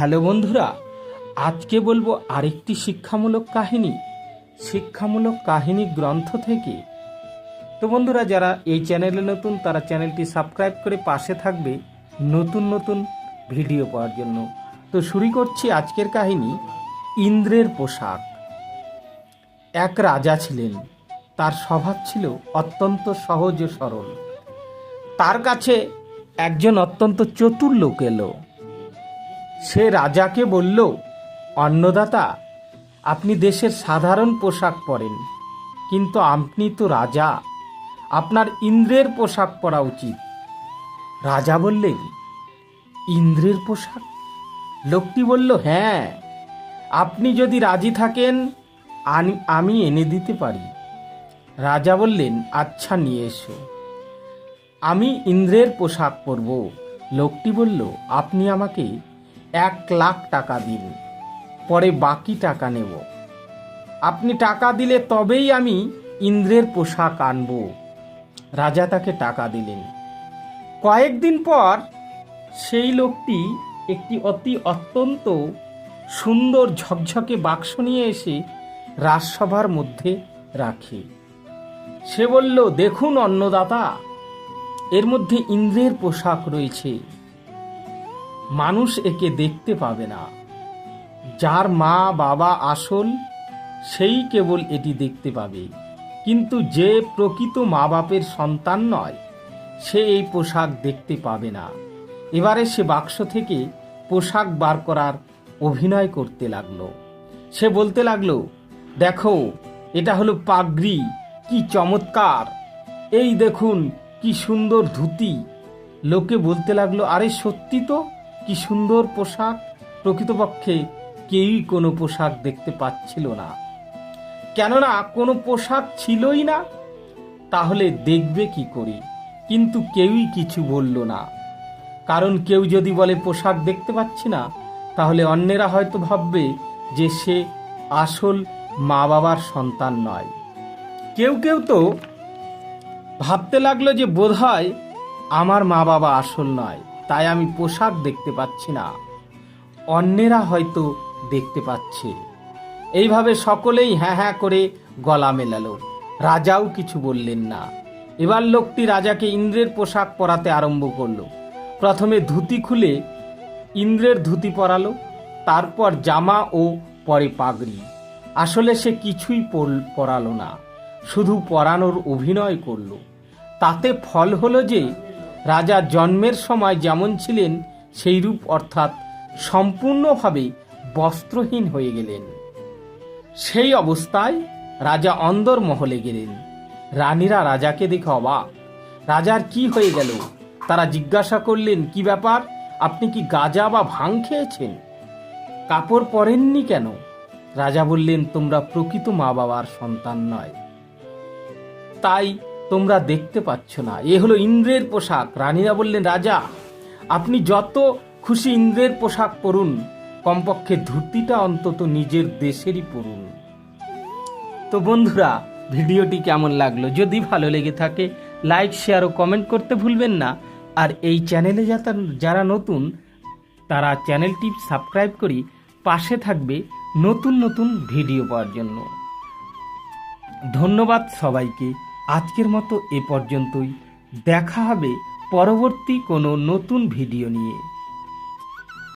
Hello বন্ধুরা, আজকে বলব আরেকটি শিক্ষামূলক কাহিনী। শিক্ষামূলক কাহিনী গ্রন্থ থেকে। তো বন্ধুরা, যারা এই চ্যানেলে নতুন, তারা চ্যানেলটি সাবস্ক্রাইব করে পাশে থাকবে নতুন নতুন ভিডিও পাওয়ার জন্য। তো শুরু করছি আজকের কাহিনী, ইন্দ্রের পোশাক। এক রাজা ছিলেন। তার স্বভাব ছিল অত্যন্ত সহজ ও সরল। তার কাছে একজন অত্যন্ত চতুর লোক এলো। সে রাজাকে বলল, অন্নদাতা, আপনি দেশের সাধারণ পোশাক পরেন, কিন্তু আপনি তো রাজা, আপনার ইন্দ্রের পোশাক পরা উচিত। রাজা বললেন, ইন্দ্রের পোশাক? লোকটি বলল হ্যাঁ আপনি যদি রাজি থাকেন আমি এনে দিতে পারি। রাজা বললেন আচ্ছা নিয়ে এসো। আমি ইন্দ্রের পোশাক পরব। লোকটি বলল, আপনি আমাকে এক লাখ টাকা দিন, পরে বাকি টাকা নেব। আপনি টাকা দিলে তবেই আমি ইন্দ্রের পোশাক আনব। রাজা তাকে টাকা দিলেন। কয়েকদিন পর সেই লোকটি একটি অতি অত্যন্ত সুন্দর ঝকঝকে বাক্স নিয়ে এসে রাজসভার মধ্যে রাখে। সে বলল, দেখুন অন্নদাতা, এর মধ্যে ইন্দ্রের পোশাক রয়েছে। মানুষ একে দেখতে পাবে না। যার মা, বাবা আসল, সেই কেবল এটি দেখতে পাবে। কিন্তু যে প্রকৃত মা বাপের সন্তান নয়, সে এই পোশাক দেখতে পাবে না। এবারে সে বাক্স থেকে পোশাক বার করার অভিনয় করতে লাগল। সে বলতে লাগল, দেখো, এটা হলো পাগড়ি, কি চমৎকার! এই দেখুন, কি সুন্দর ধুতি! লোকে বলতে লাগল, আরে সত্যি তো! কি সুন্দর পোশাক? প্রকৃতপক্ষে কেউই কোনো পোশাক দেখতে পাচ্ছিল না। কেননা কোনো পোশাক ছিলই না। তাহলে দেখবে কি করে? কিন্তু কেউই কিছু বলল না। কারণ কেউ যদি বলে পোশাক দেখতে পাচ্ছি না, তাহলে অন্যেরা হয়তো ভাববে যে সে আসল মা বাবার সন্তান নয়। কেউ কেউ তো ভাবতে লাগল যে বোধহয় আমার মা বাবা আসল নয়। তাই আমি পোশাক দেখতে পাচ্ছি না। অন্যেরা হয়তো দেখতে পাচ্ছে। এইভাবে সকলেই হ্যাঁ হ্যাঁ করে গলা মেলালো। রাজাও কিছু বললেন না। এবার লোকটি রাজাকে ইন্দ্রের পোশাক পরাতে আরম্ভ করল। প্রথমে ধুতি খুলে ইন্দ্রের ধুতি পরালো, তারপর জামা ও পরে পাগড়ি। আসলে সে কিছুই পর- পরালো না। শুধু পরানোর অভিনয় করল। তাতে ফল হলো যে রাজা জন্মের সময় যেমন ছিলেন সেই রূপ অর্থাৎ সম্পূর্ণভাবে বস্ত্রহীন হয়ে গেলেন। সেই অবস্থায় রাজা অন্দর মহলে গেলেন। রানীরা রাজাকে দেখে অবাক। রাজার কি হয়ে গেল? তারা জিজ্ঞাসা করলেন, কি ব্যাপার? আপনি কি গাজা বা ভাং খেয়েছেন? কাপড় পরেননি কেন? রাজা বললেন, তোমরা প্রকৃত মা বাবার সন্তান নয়। তাই তোমরা দেখতে পাচ্ছ না। এ হলো ইন্দ্রের পোশাক। রানীরা বললেন, রাজা, আপনি যত খুশি ইন্দ্রের পোশাক পরুন, কমপক্ষে ধুতিটা অন্তত নিজের দেশেরই পরুন। তো বন্ধুরা, ভিডিওটি কেমন লাগল? যদি ভালো লেগে থাকে, লাইক, শেয়ার ও কমেন্ট করতে ভুলবেন না। আর এই চ্যানেলে যারা নতুন, তারা চ্যানেলটি সাবস্ক্রাইব করি, পাশে থাকবে নতুন নতুন ভিডিও পাওয়ার জন্য। ধন্যবাদ সবাইকে। আজকের মতো এ পর্যন্তই। দেখা হবে পরবর্তী কোনো নতুন ভিডিও নিয়ে।